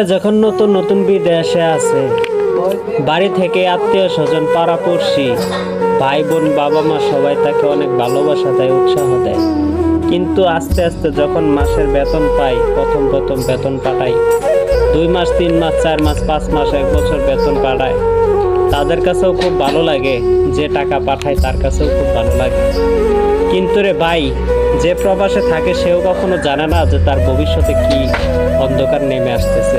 যখন নতুন নতুন বিদেশে আছে, বাড়ি থেকে আত্মীয় স্বজন পাড়াপড়শি ভাই বোন বাবা মা সবাই তাকে অনেক ভালোবাসা দেয়, উৎসাহ দেয়। কিন্তু আস্তে আস্তে যখন মাসের বেতন পাই, প্রথম প্রথম বেতন পাঠাই, দুই মাস, তিন মাস, চার মাস, পাঁচ মাস, এক বছর বেতন পাঠায় তাদের কাছেও খুব ভালো লাগে যে টাকা পাঠায় তার কাছেও খুব ভালো লাগে। কিন্তু রে ভাই, যে প্রবাসে থাকে সেও কখনো জানে না যে তার ভবিষ্যতে কি অন্ধকার নেমে আসতেছে।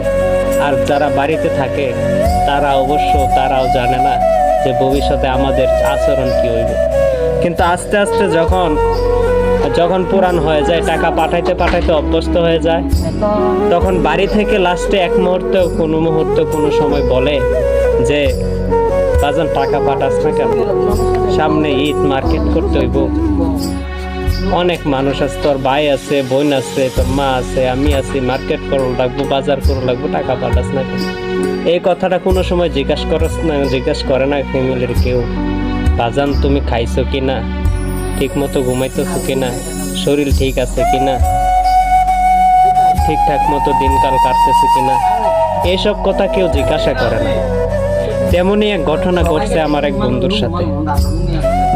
আর যারা বাড়িতে থাকে, তারা অবশ্য তারাও জানে না যে ভবিষ্যতে আমাদের আচরণ কি হইব। কিন্তু আস্তে আস্তে যখন যখন পুরান হয়ে যায়, টাকা পাঠাইতে পাঠাইতে অভ্যস্ত হয়ে যায়, তখন বাড়ি থেকে লাস্টে এক মুহূর্তে কোনো মুহূর্তে কোনো সময় বলে যে বাজান টাকা পাঠাস না কেন? সামনে ঈদ, মার্কেট করতে হইব। অনেক মানুষ আছে, তোর ভাই আছে, বোন আছে, তোর মা আছে, আমি আছি, মার্কেট করো লাগবো, বাজার করো লাগবো, টাকা পাঠাস না কেন? এই কথাটা কোনো সময় জিজ্ঞাসা করস না, জিজ্ঞাসা করে না ফ্যামিলির কেউ। বাজান, তুমি খাইছো কি না? ঠিক মতো ঘুমাইতেছো কি না? শরীর ঠিক আছে কি না? ঠিকঠাক মতো দিনকাল কাটতেছে কি না? এইসব কথা কেউ জিজ্ঞাসা করে না। তেমনই এক ঘটনা ঘটছে আমার এক বন্ধুর সাথে।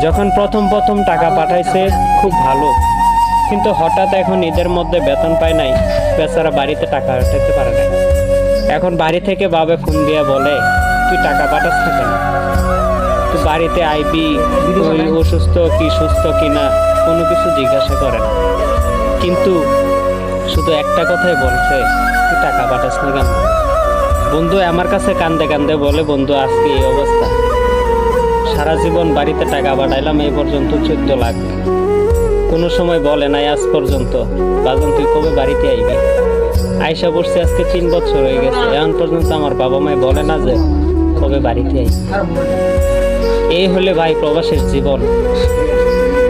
যখন প্রথম প্রথম টাকা পাঠাইছে, খুব ভালো। কিন্তু হঠাৎ এখন ঈদের মধ্যে বেতন পায় নাই, বেচারা বাড়িতে টাকা পাঠাতে পারে নাই। এখন বাড়ি থেকে বাবে ফোন দিয়ে বলে, তুই টাকা পাঠাস না কেন? তুই বাড়িতে আইবি, তুই অসুস্থ কি সুস্থ কি না, কোনো কিছু জিজ্ঞাসা করে না। কিন্তু শুধু একটা কথাই বলছে, তুই টাকা পাঠাস না কেন? বন্ধু, আমার কাছে কান্দে কান্দে বলে, বন্ধু, আজকে এই অবস্থা। সারা জীবন বাড়িতে টাকা পাঠাইলাম, এই পর্যন্ত চোদ্দ লাখ। কোনো সময় বলে নাই, আজ পর্যন্ত। বাজন, তুই কবে বাড়িতে আইবি? আয়সা বসছে, আজকে তিন বছর হয়ে গেছে। এখন পর্যন্ত আমার বাবা মায় বলে না যে কবে বাড়িতে আইবি। এই হলে ভাই প্রবাসের জীবন।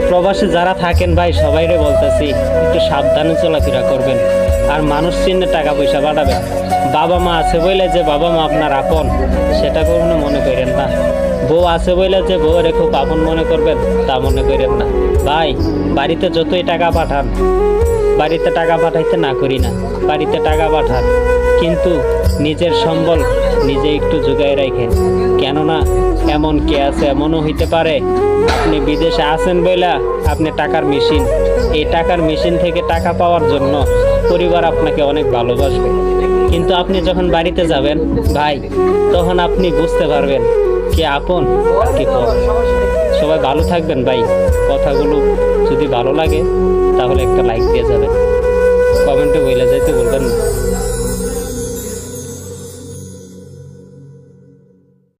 প্রবাসে যারা থাকেন ভাই, সবাইরে বলতেছি, একটু সাবধানে চলাফেরা করবেন। আর মানুষ চিহ্নে টাকা পয়সা পাঠাবেন বাবা মা আছে বলে যে বাবা মা আপনার আপন, সেটা কখনো মনে করেন না। বউ আছে বলে যে বউ রে খুব আপন মনে করবেন, তা মনে করেন না। ভাই, বাড়িতে যতই টাকা পাঠান বাড়িতে টাকা পাঠাইতে না করি না, বাড়িতে টাকা পাঠান। কিন্তু নিজের সম্বল নিজে একটু জোগায় রাখেন। কেননা এমন কে আছে এমনও হইতে পারে, আপনি বিদেশে আছেন বইলা আপনি টাকার মেশিন। এই টাকার মেশিন থেকে টাকা পাওয়ার জন্য পরিবার আপনাকে অনেক ভালোবাসবে। কিন্তু আপনি যখন বাড়িতে যাবেন, ভাই, তখন আপনি বুঝতে পারবেন কে আপন, কে পর সবাই ভালো থাকবেন ভাই। কথাগুলো যদি ভালো লাগে, তাহলে একটা লাইক দিয়ে যাবেন। কমেন্টে